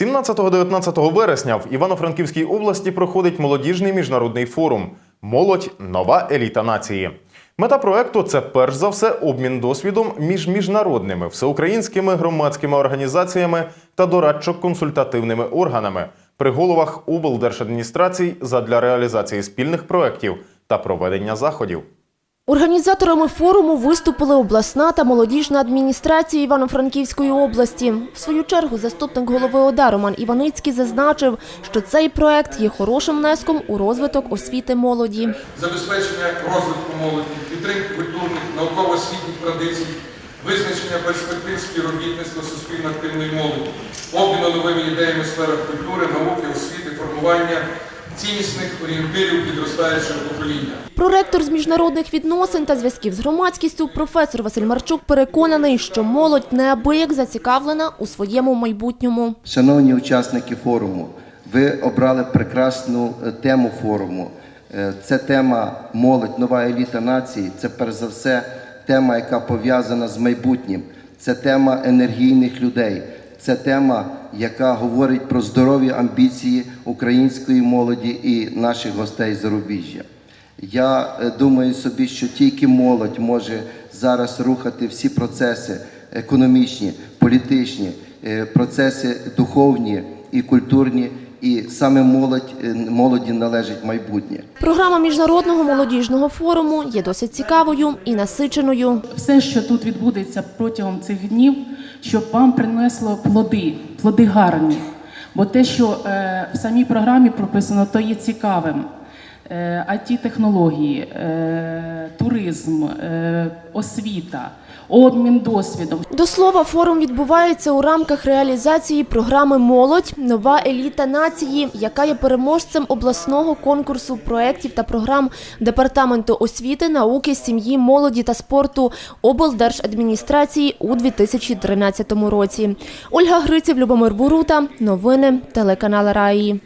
17-19 вересня в Івано-Франківській області проходить молодіжний міжнародний форум Молодь нова еліта нації. Мета проекту це перш за все обмін досвідом між міжнародними всеукраїнськими громадськими організаціями та дорадчо-консультативними органами при головах облдержадміністрацій задля реалізації спільних проєктів та проведення заходів. Організаторами форуму виступили обласна та молодіжна адміністрації Івано-Франківської області. В свою чергу заступник голови ОДА Роман Іваницький зазначив, що цей проект є хорошим внеском у розвиток освіти молоді. забезпечення розвитку молоді, підтримки культурних, науково-освітніх традицій, визначення перспектив співробітництва суспільно-активної молоді, обміну новими ідеями в сферах культури, науки, освіти, формування ціннісних орієнтирів підростаючого покоління. Проректор з міжнародних відносин та зв'язків з громадськістю професор Василь Марчук переконаний, що молодь неабияк зацікавлена у своєму майбутньому. Шановні учасники форуму, ви обрали прекрасну е, тему форуму. Е, Це тема молодь, нова еліта нації. Це перш за все тема, яка пов'язана з майбутнім. Це тема енергійних людей. Це тема, яка говорить про здорові амбіції української молоді і наших гостей зарубіжжя. Я е, думаю собі, що тільки молодь може зараз рухати всі процеси економічні, політичні, е, процеси духовні і культурні, і саме молодь, е, молоді належить майбутнє. Програма міжнародного молодіжного форуму є досить цікавою і насиченою. все, що тут відбудеться протягом цих днів, щоб вам принесло плоди, плоди гарні. Бо те, що е, в самій програмі прописано, то є цікавим. Е, IT-технології, е, туризм, е, освіта, обмін досвідом. До слова, форум відбувається у рамках реалізації програми Молодь нова еліта нації, яка є переможцем обласного конкурсу проєктів та програм департаменту освіти, науки, сім'ї, молоді та спорту облдержадміністрації у 2013 році. Ольга Гриців, Любомир Бурута, новини телеканал Раї.